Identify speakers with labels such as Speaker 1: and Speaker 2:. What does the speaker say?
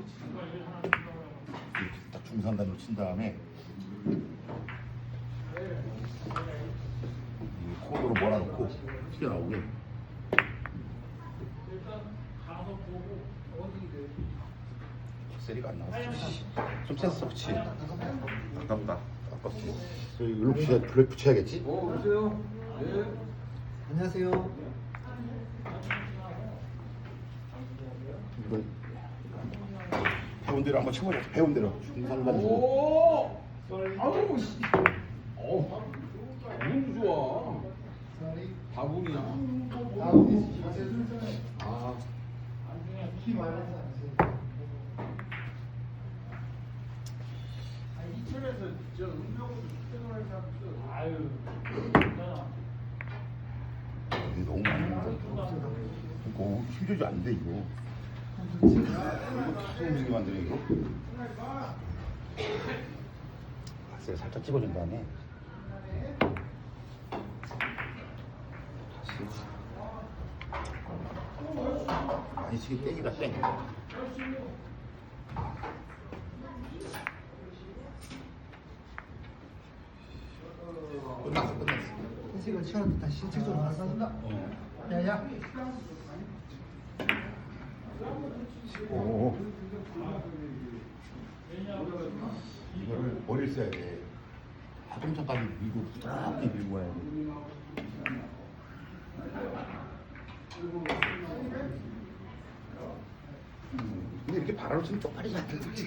Speaker 1: 이렇게 딱 중상단으로 친 다음에 이 코너로 몰아놓고 튀어나오게 세리가 안 나왔어 좀 셌어 그치 아깝다 아깝지 저희 일로 붙여 블랙 붙여야겠지
Speaker 2: 어, 오세요. 예.
Speaker 3: 안녕하세요.
Speaker 1: 이거 배운 대로 한번 쳐보자 배운 대로 중상단 주고
Speaker 2: 오! 아우, 씨. 어우, 너무 좋아. 다분이야. 아,
Speaker 1: 이게 너무 많은데 이거 힘 조절 안돼 이거 수동생이 만드네 이거? 가스를 살짝 찍어준 다음에. 다시 많이 치기 땡이다 땡 끝났어 끝났어.
Speaker 3: 인식을 치웠는데 다시 신체적으로 나왔습니다. 야야.
Speaker 1: 오. 이거를 머리 써야 돼. 하동차까지 밀고 부드럽게 밀고 와야 돼. 음. 근데 이렇게 바람을 치면 쪽팔리지 않는 거지.